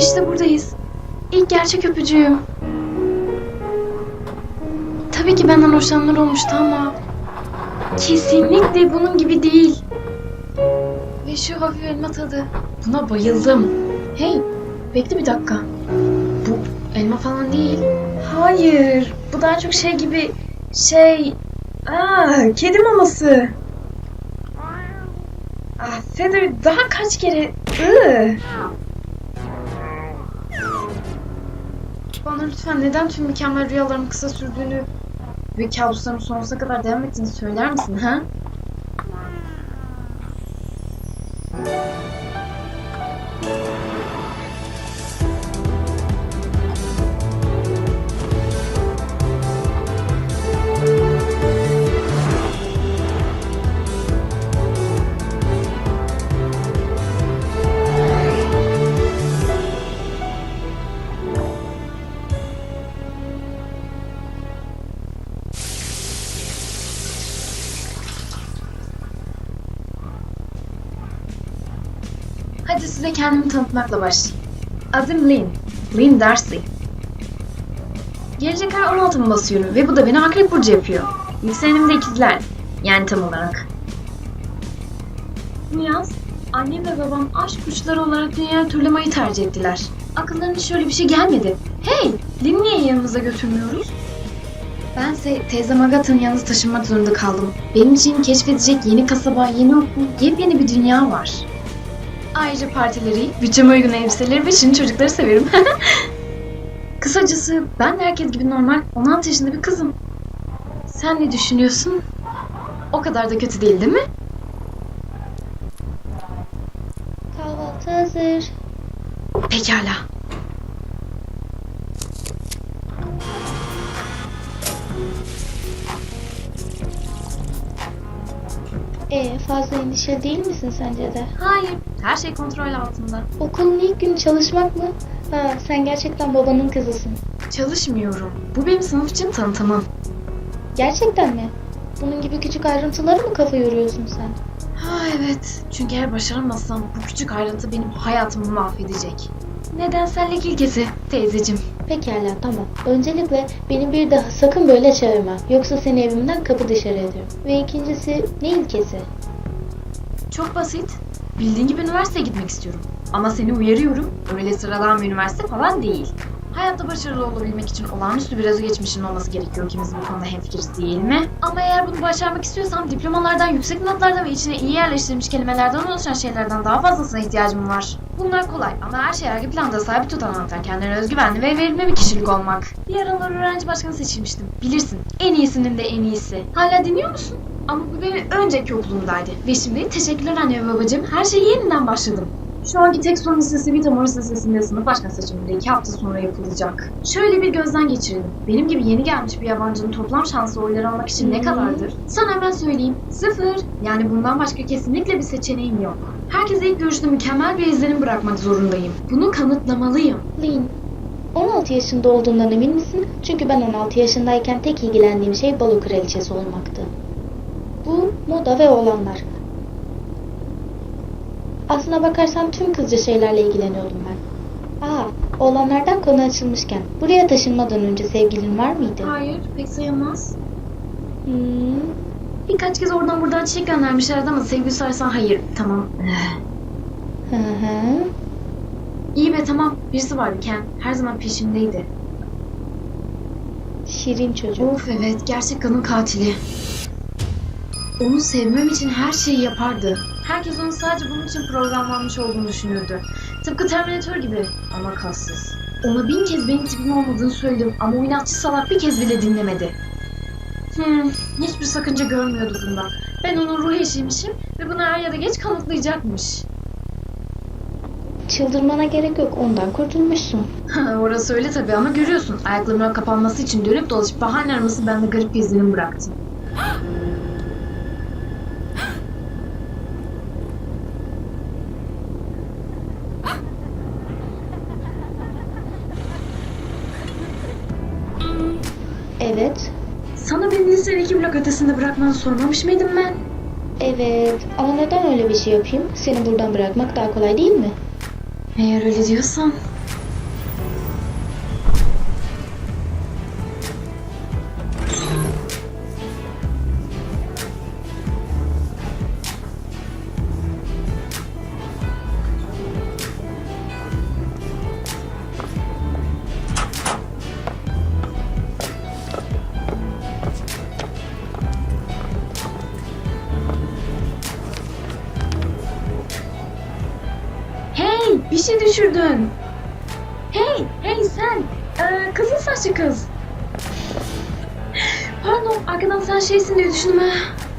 İşte buradayız. İlk gerçek öpücüğüm. Tabii ki benden hoşlananlar olmuştu ama kesinlikle bunun gibi değil. Ve şu hafif elma tadı. Buna bayıldım. Hey, bekle bir dakika. Bu elma falan değil. Hayır, bu daha çok şey gibi şey... Aa, kedi maması. Ah, Feather daha kaç kere... Iı. Bana lütfen neden tüm mükemmel rüyaların kısa sürdüğünü ve kabusların sonsuza kadar devam ettiğini söyler misin ha? Size kendimi tanıtmakla başlayayım. Adım Lynn. Lynn Darcy. Gelecek ay 16'ımı basıyorum ve bu da beni akrep burcu yapıyor. Yükselenim de ikizler. Yani tam olarak. Bu yaz annem ve babam aşk kuşları olarak dünyayı turlamayı tercih ettiler. Akıllarına şöyle bir şey gelmedi. Hey! Lynn'i niye yanımıza götürmüyoruz? Bense teyzem Agatha'nın yalnız taşınmak zorunda kaldım. Benim için keşfedecek yeni kasaba, yeni okul, yepyeni bir dünya var. Ayrıca partileri, bütçeme uygun elbiseleri ve şirin çocukları severim. Kısacası ben de herkes gibi normal 16 yaşında bir kızım. Sen ne düşünüyorsun? O kadar da kötü değil değil mi? Kahvaltı hazır. Pekala. E fazla endişe değil misin sence de? Hayır, her şey kontrol altında. Okulun ilk günü çalışmak mı? Ha, sen gerçekten babanın kızısın. Çalışmıyorum. Bu benim sınıf için tanıtımım. Gerçekten mi? Bunun gibi küçük ayrıntıları mı kafa yoruyorsun sen? Ha evet. Çünkü eğer başaramazsam bu küçük ayrıntı benim hayatımı mahvedecek. Nedensellik ilkesi teyzecim. Pekala tamam. Öncelikle beni bir daha sakın böyle çağırma. Yoksa seni evimden kapı dışarı ederim. Ve ikincisi ne ilkesi? Çok basit. Bildiğin gibi üniversiteye gitmek istiyorum. Ama seni uyarıyorum. Öyle sıradan bir üniversite falan değil. Hayatta başarılı olabilmek için olağanüstü bir geçmişin olması gerekiyor. İkimiz bu konuda hemfikiriz değil mi? Ama eğer bunu başarmak istiyorsam diplomalardan, yüksek notlardan ve içine iyi yerleştirilmiş kelimelerden oluşan şeylerden daha fazlasına ihtiyacım var. Bunlar kolay ama her şey arka planda sabit tutan anahtar kendine özgüvenli ve verimli bir kişilik olmak. Bir aralar öğrenci başkanı seçilmiştim. Bilirsin. En iyisinin de en iyisi. Hala dinliyor musun? Ama bu benim önceki okulumdaydı. Ve şimdi teşekkürler anne ve babacığım. Her şeyi yeniden başladım. Şu anki tek sorun listesi Vita Morris Lisesi'nde sınıf başkan seçiminde iki hafta sonra yapılacak. Şöyle bir gözden geçirelim. Benim gibi yeni gelmiş bir yabancının toplam şansı oyları almak için ne Hmm. kadardır? Sana hemen söyleyeyim. Sıfır. Yani bundan başka kesinlikle bir seçeneğim yok. Herkese ilk görüşte mükemmel bir izlenim bırakmak zorundayım. Bunu kanıtlamalıyım. Lin, 16 yaşında olduğundan emin misin? Çünkü ben 16 yaşındayken tek ilgilendiğim şey balo kraliçesi olmaktı. Bu moda ve olanlar. Aslına bakarsan tüm kızca şeylerle ilgileniyordum ben. Aa, olanlardan konu açılmışken buraya taşınmadan önce sevgilin var mıydı? Hayır, pek sayılmaz. Hmm, Birkaç kez oradan buradan çiçek göndermişlerdi ama sevgili sorarsan hayır. Tamam. hı hı. İyi be tamam. Birisi vardı Ken. Her zaman peşimdeydi. Şirin çocuk. Of evet gerçek kanın katili. Onu sevmem için her şeyi yapardı. Herkes onun sadece bunun için programlanmış olduğunu düşünürdü. Tıpkı Terminator gibi ama kassız. Ona bin kez benim tipim olmadığını söyledim ama o inatçı salak bir kez bile dinlemedi. Hmm, hiçbir sakınca görmüyordu bundan. Ben onun ruh eşiymişim ve bunu er ya da geç kanıtlayacakmış. Çıldırmana gerek yok ondan kurtulmuşsun. Orası öyle tabii ama görüyorsun. Ayaklarımın kapanması için dönüp dolaşıp bahane araması bende garip bir izlenim bıraktı. Evet. Sana beni lisenin iki blok ötesinde bırakmanı sormamış mıydım ben? Evet ama neden öyle bir şey yapayım? Seni buradan bırakmak daha kolay değil mi? Eğer öyle diyorsan. Düşürdün. Hey, hey sen. Ee, kızıl saçlı kız. Pardon, arkadan sen şeysin diye düşündüm ha.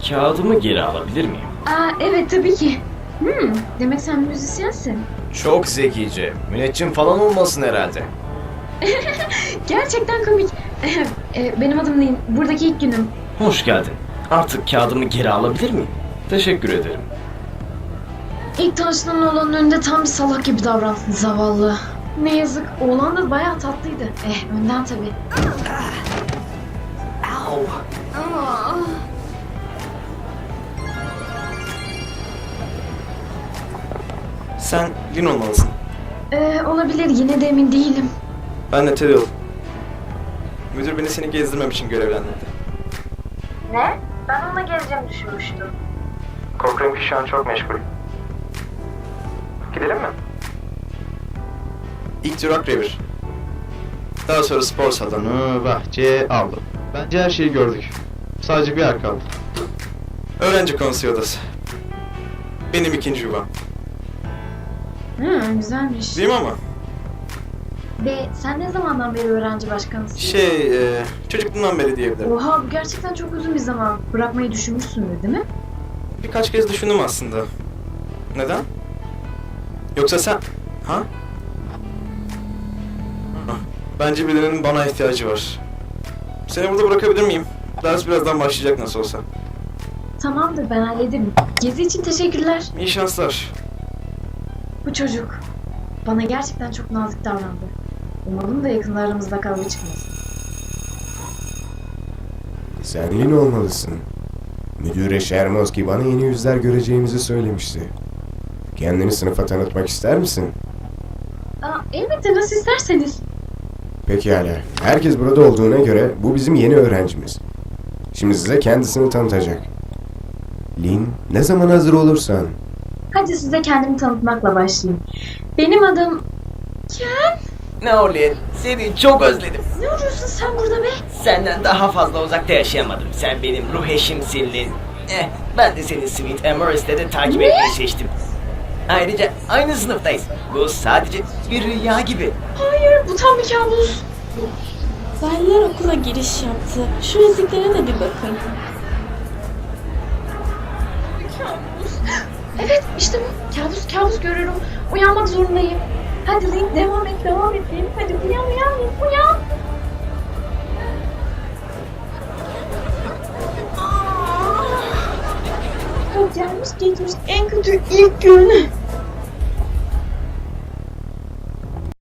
Kağıdımı geri alabilir miyim? Aa, evet tabii ki. Hmm, demek sen müzisyensin. Çok zekice. Müneccim falan olmasın herhalde. Gerçekten komik. Ee, benim adım Lin. Buradaki ilk günüm. Hoş geldin. Artık kağıdımı geri alabilir miyim? Teşekkür ederim. İlk tanıştığım oğlanın önünde tam bir salak gibi davrandın zavallı. Ne yazık, oğlan da bayağı tatlıydı. Eh, önden tabii. Aa. Sen Lin olmalısın. Ee, olabilir, yine de emin değilim. Ben de Teddy Müdür beni seni gezdirmem için görevlendirdi. Ne? Ben onunla geleceğimi düşünmüştüm. Korkuyorum ki şu an çok meşgul. Gidelim mi? İlk durak revir. Daha sonra spor salonu, bahçe, avlu. Bence her şeyi gördük. Sadece bir yer kaldı. Öğrenci konseyi odası. Benim ikinci yuvam. Hı, güzelmiş. Değil mi ama? Ve sen ne zamandan beri öğrenci başkanısın? Şey, e, çocukluğumdan beri diyebilirim. Oha, bu gerçekten çok uzun bir zaman. Bırakmayı düşünmüşsündür değil mi? Birkaç kez düşündüm aslında. Neden? Yoksa sen... Ha? Bence birinin bana ihtiyacı var. Seni burada bırakabilir miyim? Ders birazdan başlayacak nasıl olsa. Tamamdır, ben hallederim. Gezi için teşekkürler. İyi şanslar. Bu çocuk bana gerçekten çok nazik davrandı. Umarım da yakında aramızda kavga çıkmaz. Sen Lin olmalısın. Müdüre Şermozki bana yeni yüzler göreceğimizi söylemişti. Kendini sınıfa tanıtmak ister misin? Aa, elbette nasıl isterseniz. Pekala. Herkes burada olduğuna göre bu bizim yeni öğrencimiz. Şimdi size kendisini tanıtacak. Lin, ne zaman hazır olursan. Hadi size kendimi tanıtmakla başlayayım. Benim adım... Ken? Ne oluyor? Seni çok özledim. Ne arıyorsun sen burada be? Senden daha fazla uzakta yaşayamadım. Sen benim ruh eşimsin Lin. Eh, ben de seni Sweet Amoris'te de takip etmeyi seçtim. Ayrıca aynı sınıftayız. Bu sadece bir rüya gibi. Hayır, bu tam bir kabus. Uzaylılar okula giriş yaptı. Şu reziklere de bir bakın. Kabus. Evet, işte bu. Kabus, kabus görüyorum. Uyanmak zorundayım. Hadi Lin, devam et, devam et. Hadi uyan, uyan, uyan. Aa! Gelmiş geçmiş en kötü ilk gün.